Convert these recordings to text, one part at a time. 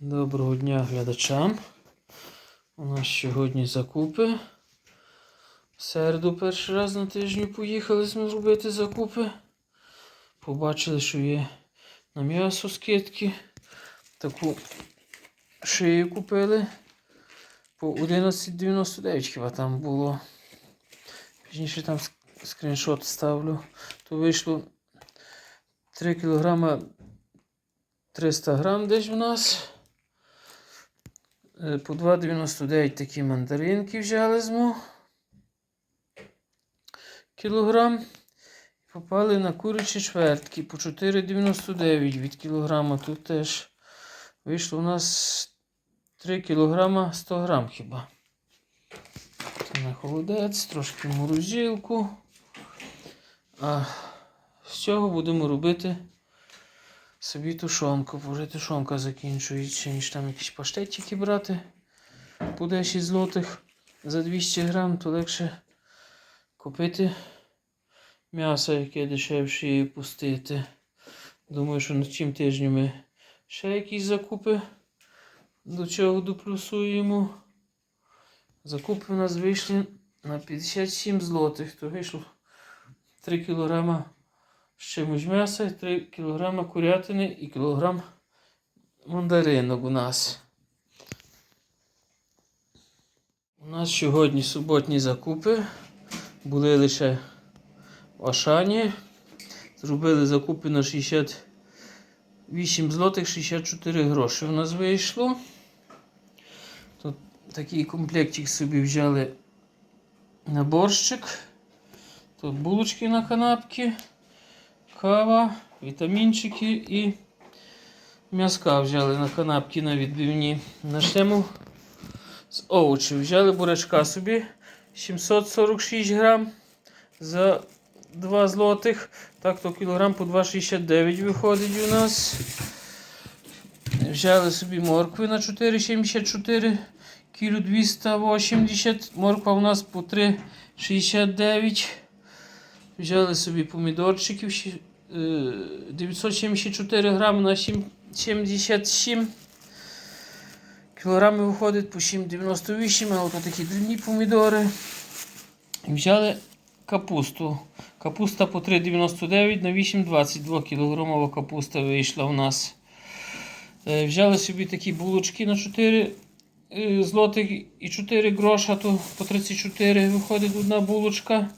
Доброго дня глядачам. У нас сьогодні закупи. В середу перший раз на тижні поїхали ми робити закупи. Побачили, що є на м'ясо скидки. Таку шию купили. По 11,99 хіба там було. Пізніше там скріншот ставлю. То вийшло 3 кілограма 300 грам десь у нас. Е, По 2,99 такі мандаринки взяли зму. Кілограм. Попали на курячі чвертки по 4,99 від кілограма. Тут теж вийшло у нас 3 кілограма 100 грам хіба. Це на холодець, трошки морозилку. А з цього будемо робити собі тушонку, вже тушонка закінчується, ніж там якісь паштетики брати по 10 злотих за 200 грам, то легше купити м'ясо, яке дешевше і пустити. Думаю, що на цим тижні ми ще якісь закупи до чого доплюсуємо. Закупи у нас вийшли на 57 злотих, то вийшло 3 кілограма чимось м'яса, 3 кг курятини і кілограм мандаринок у нас. У нас сьогодні суботні закупи. Були лише в Ашані. Зробили закупи на 68 злотих 64 гроші. У нас вийшло. Тут такий комплектик собі взяли на борщик. Тут булочки на канапки кава, вітамінчики і м'язка взяли на канапки на відбивні. Начнемо з овочів. Взяли бурячка собі 746 грам за 2 злотих. Так то кілограм по 2,69 виходить у нас. Взяли собі моркви на 4,74 кіло 280. Морква у нас по 3,69. Взяли собі помідорчиків е, 974 грами на 77 кілограми виходить по 7,98, а от такі дрібні помідори. І взяли капусту. Капуста по 3,99 на 8,22 кілограмова капуста вийшла у нас. Е, Взяли собі такі булочки на 4 е, злотих і 4 гроша, то по 34 виходить одна булочка.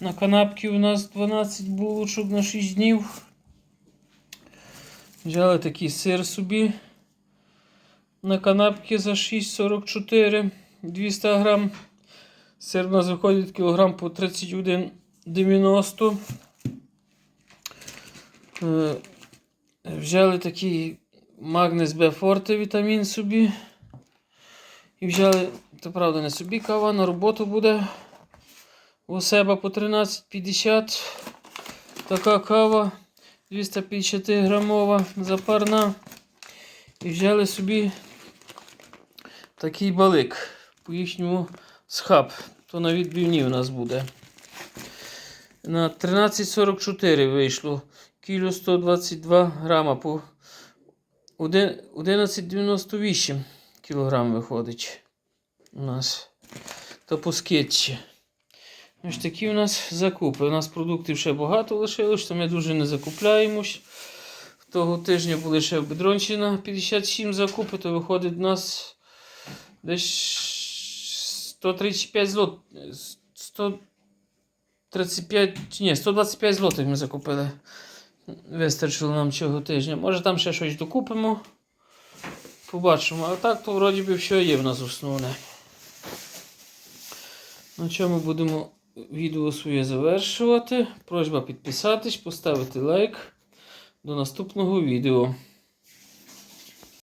На канапки у нас 12 булочок на 6 днів. Взяли такий сир собі. На канапки за 6,44 200 грам. Сир у нас виходить кілограм по 31,90. Е, Взяли такий Магнес Б Форте вітамін собі. І взяли, то правда, не собі кава, на роботу буде. У себе по 13,50 така кава 250 грамова запарна. І взяли собі такий балик по їхньому схаб. То на відбивні у нас буде. На 13,44 вийшло. Кіло 122 грама по 11,98 кілограм виходить у нас. То по скетчі. Ось такі у нас закупи. У нас продуктів ще багато лишилось, то ми дуже не закупляємось. Того тижня були ще в Бедронщина 57 закупи, то виходить у нас десь 135 злот. 135, ні, 125 злотих ми закупили. Вистачило нам цього тижня. Може там ще щось докупимо. Побачимо. А так то вроді би все є в нас основне. На чому будемо відео своє завершувати. Просьба підписатись, поставити лайк. До наступного відео.